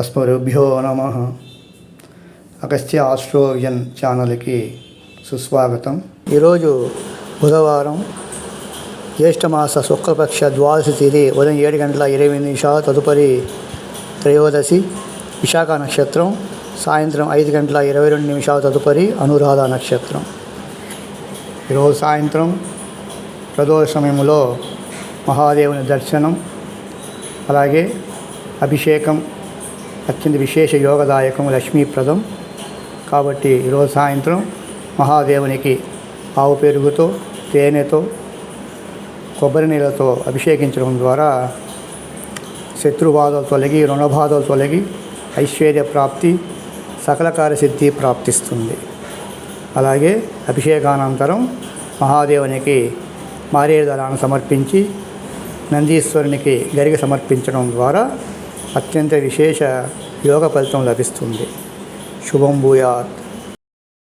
అస్మరుభ్యో నమ. అగస్త్య ఆస్ట్రోవియన్ ఛానల్కి సుస్వాగతం. ఈరోజు బుధవారం జ్యేష్ఠమాస శుక్లపక్ష ద్వాదశి తేదీ ఉదయం ఏడు గంటల ఇరవై నిమిషాల నిమిషాలు తదుపరి త్రయోదశి విశాఖ నక్షత్రం సాయంత్రం ఐదు గంటల ఇరవై రెండు నిమిషాల తదుపరి అనురాధ నక్షత్రం. ఈరోజు సాయంత్రం ప్రదోష సమయంలో మహాదేవుని దర్శనం అలాగే అభిషేకం అత్యంత విశేష యోగదాయకం లక్ష్మీప్రదం. కాబట్టి ఈరోజు సాయంత్రం మహాదేవునికి ఆవు పెరుగుతో తేనెతో కొబ్బరి నీళ్ళతో అభిషేకించడం ద్వారా శత్రుబాధలు తొలగి రుణబాధలు తొలగి ఐశ్వర్య ప్రాప్తి సకల సిద్ధి ప్రాప్తిస్తుంది. అలాగే అభిషేకానంతరం మహాదేవునికి మారేదళాన్ని సమర్పించి నందీశ్వరునికి గరిగ సమర్పించడం ద్వారా అత్యంత విశేష యోగ ఫలితం లభిస్తుంది. శుభం భూయాత్.